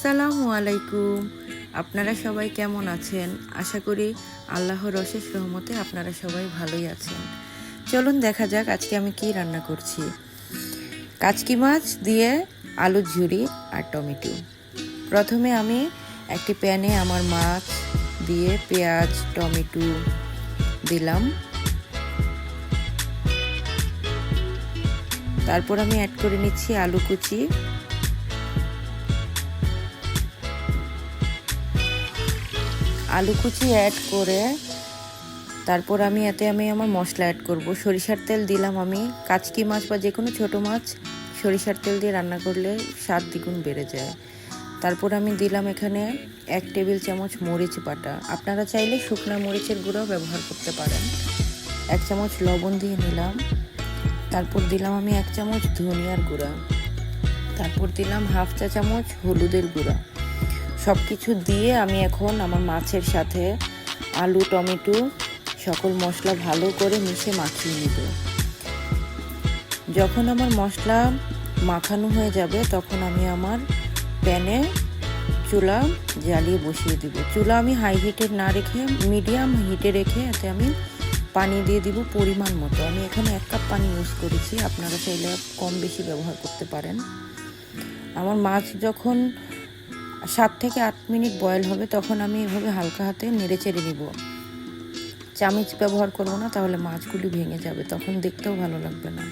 আসসালামু আলাইকুম। আপনারা সবাই কেমন আছেন? আশা করি আল্লাহর অশেষ রহমতে আপনারা সবাই ভালোই আছেন। চলুন দেখা যাক আজকে আমি কি রান্না করছি। কাচকি মাছ দিয়ে আলুর ঝুরি আর টমেটো। প্রথমে আমি একটি প্যানে আমার মাছ দিয়ে পেঁয়াজ, টমেটো দিলাম। তারপর আমি অ্যাড করে নিচ্ছি আলু কুচি। আলু কুচি অ্যাড করে, তারপর আমি এতে আমি আমার মশলা অ্যাড করব। সরিষার তেল দিলাম আমি, কাচকি মাছ বা যে কোনো ছোটো মাছ, সরিষার তেল দিয়ে রান্না করলে স্বাদ দ্বিগুণ বেড়ে যায়। তারপর আমি দিলাম এখানে এক টেবিল চামচ মরিচ বাটা। আপনারা চাইলে শুকনো মরিচের গুঁড়ো ব্যবহার করতে পারেন। এক চামচ লবণ দিয়ে নিলাম। তারপর দিলাম আমি এক চামচ ধনিয়ার গুঁড়া। তারপর দিলাম হাফ চা চামচ হলুদের গুঁড়া। সব কিছু দিয়ে আমি এখন আমার মাছের সাথে আলু, টমেটো, সকল মশলা ভালো করে মিশে মাখিয়ে নিব। যখন আমার মশলা মাখানো হয়ে যাবে, তখন আমি আমার প্যানে চুলা জ্বালিয়ে বসিয়ে দিব। চুলা আমি হাই হিটে না রেখে মিডিয়াম হিটে রেখে এতে আমি পানি দিয়ে দিব পরিমাণ মতো। আমি এখানে এক কাপ পানি ইউজ করেছি, আপনারা চাইলে কম বেশি ব্যবহার করতে পারেন। আমার মাছ যখন সাত থেকে আট মিনিট বয়েল হবে, তখন আমি এভাবে হালকা হাতে নেড়ে চেড়ে নিব। চামিচ ব্যবহার করব না, তাহলে মাছগুলি ভেঙে যাবে, তখন দেখতেও ভালো লাগবে না।